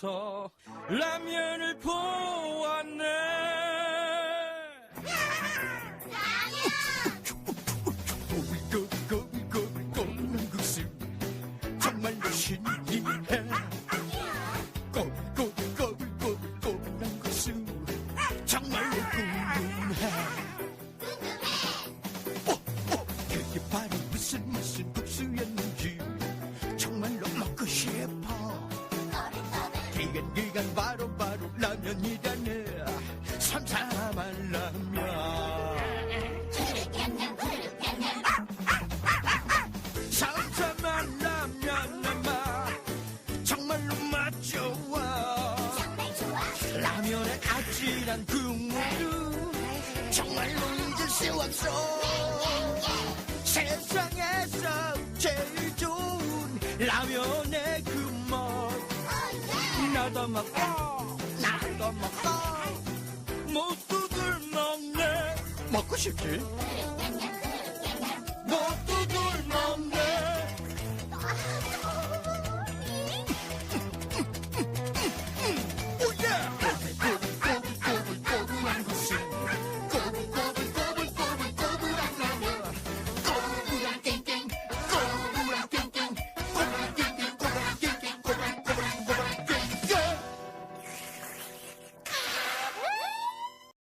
가서 라면을 보았네 꼬불꼬불꼬불꼬불꼬불한 국수 정말로 신기해 꼬불꼬불꼬불꼬불꼬불한 국수 정말로 궁금해 어, 어, 그게 바로 무슨 무슨 기간 기간 바로 바로 라면이라네. 삼삼한 라면 삼삼한 라면 남아 정말로 맛 좋아 라면의 아찔한 국물도 정말로 잊을 수 없어. 세상에서 제일 좋은 라면의 나도 먹고 나도 먹고 모두들 먹네 먹고 싶지?